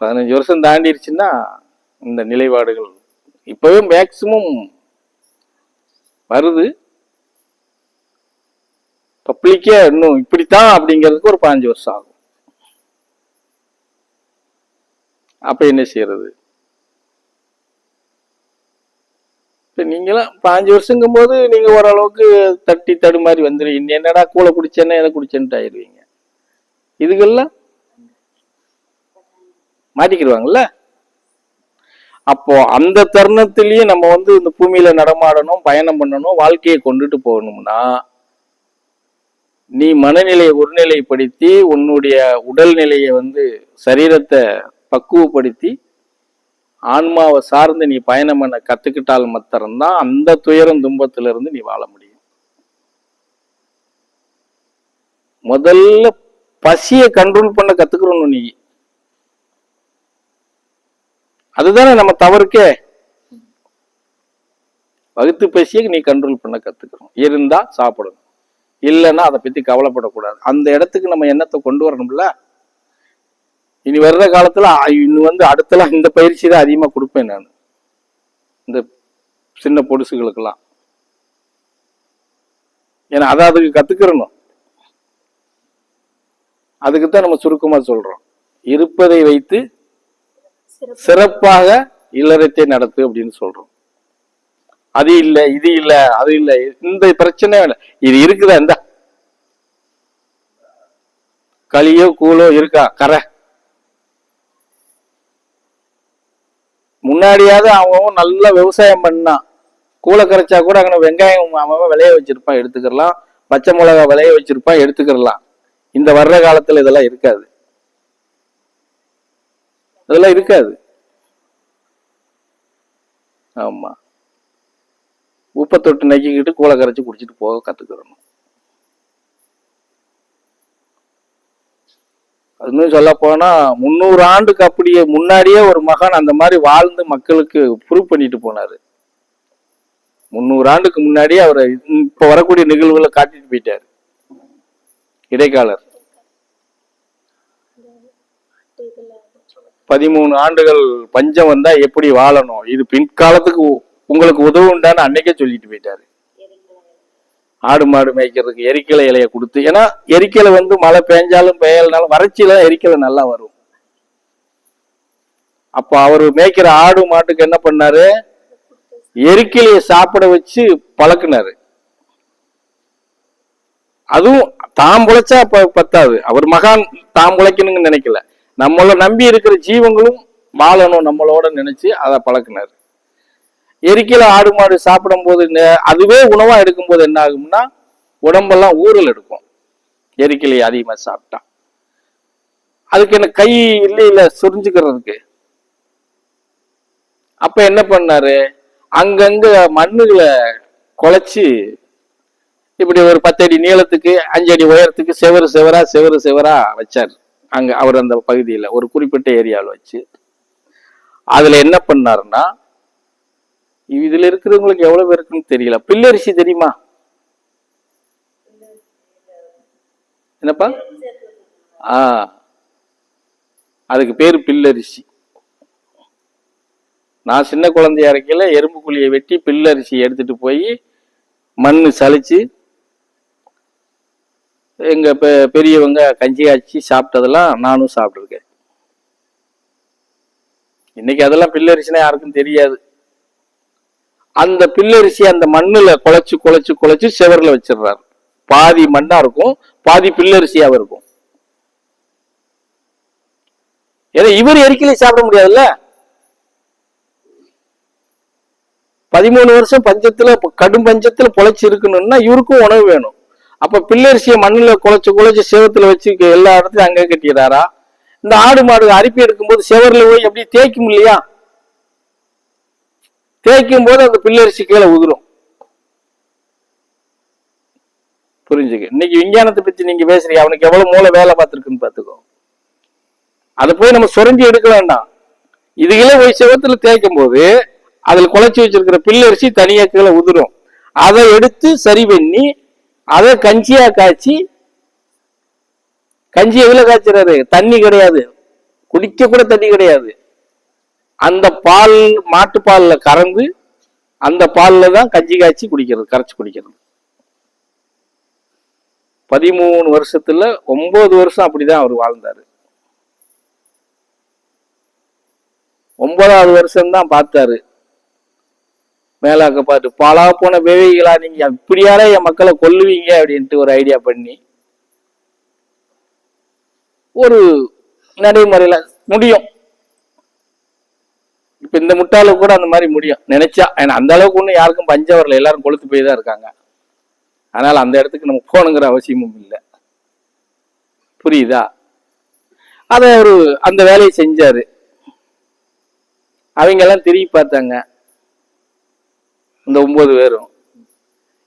பதினஞ்சு வருஷம் தாண்டிடுச்சுன்னா இந்த நிலைப்பாடுகள் இப்பவே மேக்சிமம் வருது. பப்ளிக்கே இன்னும் இப்படித்தான் அப்படிங்கிறதுக்கு ஒரு பாஞ்சு வருஷம் ஆகும். அப்ப என்ன செய்யறது? இப்போ நீங்களாம் பாஞ்சு வருஷங்கும் போது நீங்கள் ஓரளவுக்கு தட்டி தடுமாறி வந்துடுவீங்க என்னடா கூளை குடிச்சேன்னா எதை குடிச்சேன்ட்டு ஆயிடுவீங்க. இதுக்கெல்லாம் மாட்டிக்கிடுவாங்கல்ல? அப்போ அந்த தருணத்திலயே நம்ம வந்து இந்த பூமியில நடமாடணும் பயணம் பண்ணணும் வாழ்க்கையை கொண்டுட்டு போகணும்னா நீ மனநிலையை ஒருநிலைப்படுத்தி உன்னுடைய உடல் நிலையை வந்து சரீரத்தை பக்குவப்படுத்தி ஆன்மாவை சார்ந்து நீ பயணம் பண்ண கத்துக்கிட்டால் மாத்திரம்தான் அந்த துயரம் துன்பத்துல இருந்து நீ வாழ முடியும். முதல்ல பசியை கண்ட்ரோல் பண்ண கத்துக்கிறோம் நீ அதுதானே நம்ம தவறுக்கே. வகுத்து பேசிய நீ கண்ட்ரோல் பண்ண கத்துக்கணும் இருந்தா சாப்பிடணும். இல்லைன்னா அதை பத்தி கவலைப்படக்கூடாது. அந்த இடத்துக்கு நம்ம எண்ணத்தை கொண்டு வரணும்ல? இனி வர்ற காலத்துல இன்னும் இனி வந்து அடுத்தலாம் இந்த பயிற்சி தான் அதிகமா கொடுப்பேன் நான். இந்த சின்ன பொடுசுகளுக்கெல்லாம். ஏன்னா அதை அதுக்கு கத்துக்கிறணும். அதுக்கு தான் நம்ம சுருக்கமா சொல்றோம். இருப்பதை வைத்து சிறப்பாக இல்லறத்தை நடத்து அப்படின்னு சொல்றோம். அது இல்ல இது இல்ல அது இல்ல இந்த பிரச்சனை இது இருக்குதா இந்த? களியோ கூழோ இருக்கா? கரை முன்னாடியாவது அவன் நல்லா விவசாயம் பண்ணான் கூலை கரைச்சா கூட அங்கே வெங்காயம் அவன் விளைய வச்சிருப்பான் எடுத்துக்கிறலாம். பச்சை மிளகா விளைய வச்சிருப்பான் எடுத்துக்கிறலாம். இந்த வர்ற காலத்துல இதெல்லாம் இருக்காது. அதெல்லாம் இருக்காது. ஆமா. உப்பை தொட்டு நக்கிக்கிட்டு கூளை கரைச்சி குடிச்சிட்டு போக கத்துக்கிறணும் அதுன்னு சொல்ல போனா முந்நூறு ஆண்டுக்கு அப்படியே முன்னாடியே ஒரு மகான் அந்த மாதிரி வாழ்ந்து மக்களுக்கு ப்ரூவ் பண்ணிட்டு போனாரு. முந்நூறு ஆண்டுக்கு முன்னாடியே அவர் இப்ப வரக்கூடிய நிகழ்வுகளை காட்டிட்டு போயிட்டாரு. இடைக்காலர். பதிமூணு ஆண்டுகள் பஞ்சம் வந்தா எப்படி வாழணும்? இது பின்காலத்துக்கு உ- உங்களுக்கு உதவுண்டான்னு அன்னைக்கே சொல்லிட்டு போயிட்டாரு. ஆடு மாடு மேய்க்கிறதுக்கு எரிக்கலை இலைய கொடுத்து ஏன்னா எரிக்கலை வந்து மழை பெஞ்சாலும் பெய்யலனாலும் வறட்சியில எரிக்கலை நல்லா வரும். அப்போ அவர் மேய்க்கிற ஆடு மாட்டுக்கு என்ன பண்ணாரு? எரிக்கலையை சாப்பிட வச்சு பழக்குனாரு. அதுவும் தாம் உழைச்சா பத்தாது. அவர் மகான் தாம் உழைக்கணும்னு நினைக்கல. நம்மளை நம்பி இருக்கிற ஜீவங்களும் வாழணும் நம்மளோட நினைச்சு அதை பழக்கினார். எரிக்கல ஆடு மாடு சாப்பிடும் போது அதுவே உணவா எடுக்கும்போது என்ன ஆகும்னா உடம்பெல்லாம் ஊறல் எடுக்கும். எரிக்கலையை அதிகமாக சாப்பிட்டா. அதுக்கு என்ன கை இல்லை சுரிஞ்சுக்கிறதுக்கு. அப்ப என்ன பண்ணாரு? அங்கங்க மண்ணுகளை குலைச்சு இப்படி ஒரு பத்தடி நீளத்துக்கு அஞ்சடி உயரத்துக்கு செவரு செவரா செவரு செவரா வச்சார். அங்க அவர் அந்த பகுதியில் ஒரு குறிப்பிட்ட ஏரியாவில் வச்சு அதுல என்ன பண்ணாருன்னா இதுல இருக்கிறவங்களுக்கு எவ்வளவு பேருக்குன்னு தெரியல. பில்லரிசி தெரியுமா? என்னப்பா? ஆ. அதுக்கு பேர் பில்லரிசி நான் சின்ன குழந்தையா இருக்கையில் எறும்பு குழியை வெட்டி பில்லரிசி எடுத்துட்டு போய் மண்ணு சலிச்சு எங்கள் பெ- பெரியவங்க கஞ்சி காய்ச்சி சாப்பிட்டதெல்லாம் நானும் சாப்பிட்ருக்கேன் இன்னைக்கு அதெல்லாம் பில்லரிசினா யாருக்கும் தெரியாது. அந்த பில்லரிசி அந்த மண்ணில் குழைச்சு குழைச்சு குழைச்சு செவர்ல வச்சிடுறாரு. பாதி மண்ணாக இருக்கும் பாதி பில்லரிசியாக இருக்கும். ஏன்னா இவர் எரிக்கலை சாப்பிட முடியாதுல்ல? பதிமூணு வருஷம் பஞ்சத்தில் கடும் பஞ்சத்தில் பொழைச்சி இருக்கணும்னா இவருக்கும் உணவு வேணும். அப்ப பில்லரிசியை மண்ணில் குழைச்சு குழைச்சு செவத்துல வச்சு எல்லா இடத்துலையும் அங்கே கட்டிடுறாரா? இந்த ஆடு மாடு அரிப்பி எடுக்கும்போது சிவரில் போய் எப்படி தேய்க்கும் இல்லையா? தேய்க்கும் போது அந்த பில்லரிசி கீழே உதிரும். புரிஞ்சுக்க. இன்னைக்கு விஞ்ஞானத்தை பத்தி நீங்க பேசுறீங்க. அவனுக்கு எவ்வளவு மூளை வேலை பார்த்துருக்குன்னு பாத்துக்கோ அதை போய் நம்ம சுரண்டி எடுக்க வேண்டாம். இதுகளே போய் செவத்துல தேய்க்கும் போது அதுல குழைச்சி வச்சிருக்கிற பில்லரிசி தனியா கீழே உதிரும். அதை எடுத்து சரி பண்ணி அதை கஞ்சியா காய்ச்சி கஞ்சி எவ்வளோ காய்ச்சறாரு? தண்ணி கிடையாது. குடிக்க கூட தண்ணி கிடையாது. அந்த பால் மாட்டுப்பாலில் கறந்து அந்த பாலில் தான் கஞ்சி காய்ச்சி குடிக்கிறது கரைச்சி குடிக்கிறது. பதிமூணு வருஷத்துல ஒன்பது வருஷம் அப்படிதான் அவர் வாழ்ந்தாரு. ஒன்பதாவது வருஷம்தான் பார்த்தாரு. மேலாக்க பார்த்து பாலா போன விவேகிகளா நீங்க? இப்படியாலே என் மக்களை கொல்லுவீங்க? அப்படின்ட்டு ஒரு ஐடியா பண்ணி ஒரு நடைமுறையில முடியும். இப்ப இந்த முட்டாளு கூட அந்த மாதிரி முடியும். நினைச்சா ஏன்னா அந்த அளவுக்கு ஒன்றும் யாருக்கும் பஞ்சம் வரல. எல்லாரும் கொளுத்து போய் தான் இருக்காங்க. அதனால அந்த இடத்துக்கு நம்ம போகணுங்கிற அவசியமும் இல்லை. புரியுதா? அதை ஒரு அந்த வேலையை செஞ்சாரு. அவங்க எல்லாம் திரும்பி பார்த்தாங்க. இந்த ஒன்பது பேரும்.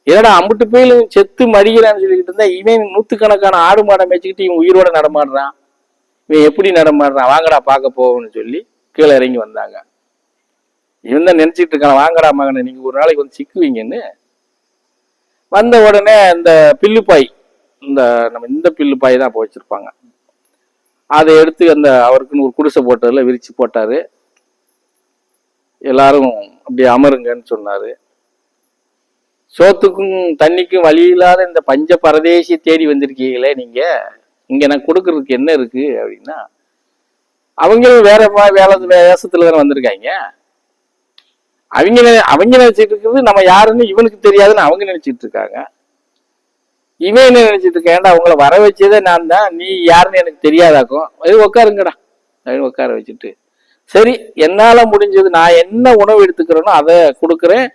என்னடா அம்புட்டு போயிலும் செத்து மடிகிறான்னு சொல்லிக்கிட்டு இருந்தா இவன் நூத்துக்கணக்கான ஆடு மாடை மேய்ச்சிக்கிட்டு இவன் உயிரோட நடமாடுறான். இவன் எப்படி நடமாடுறான்? வாங்கடா பார்க்க போவோம்னு சொல்லி கீழே இறங்கி வந்தாங்க. இவன் தான் நினைச்சிட்டு இருக்கான் வாங்கடா மகனை நீங்க ஒரு நாளைக்கு வந்து சிக்குவீங்கன்னு. வந்த உடனே இந்த பில்லுப்பாய் இந்த நம்ம இந்த பில்லுப்பாய் தான் அப்போ வச்சிருப்பாங்க. அதை எடுத்து அந்த அவருக்குன்னு ஒரு குடிசை போட்டதில் விரிச்சு போட்டாரு. எல்லாரும் அப்படி அமருங்கன்னு சொன்னாரு. சோத்துக்கும் தண்ணிக்கும் வழி இல்லாத இந்த பஞ்ச பரதேசி தேடி வந்திருக்கீங்களே நீங்க. இங்க நான் கொடுக்கறதுக்கு என்ன இருக்கு அப்படின்னா அவங்களும் வேற மா- வேலை வேஷத்துல தானே வந்திருக்காங்க. அவங்க அவங்க நினைச்சிட்டு இருக்கிறது நம்ம யாருன்னு இவனுக்கு தெரியாதுன்னு அவங்க நினைச்சிட்டு இருக்காங்க. இவன் என்ன நினைச்சிட்டு இருக்கான்? அவங்கள வர வச்சதே நான் தான் நீ யாருன்னு எனக்கு தெரியாதாக்கும் அது உட்காருங்கடா அப்படின்னு உட்கார வச்சுட்டு சரி என்னால் முடிஞ்சது நான் என்ன உணவு எடுத்துக்கிறேனோ அதை கொடுக்குறேன்.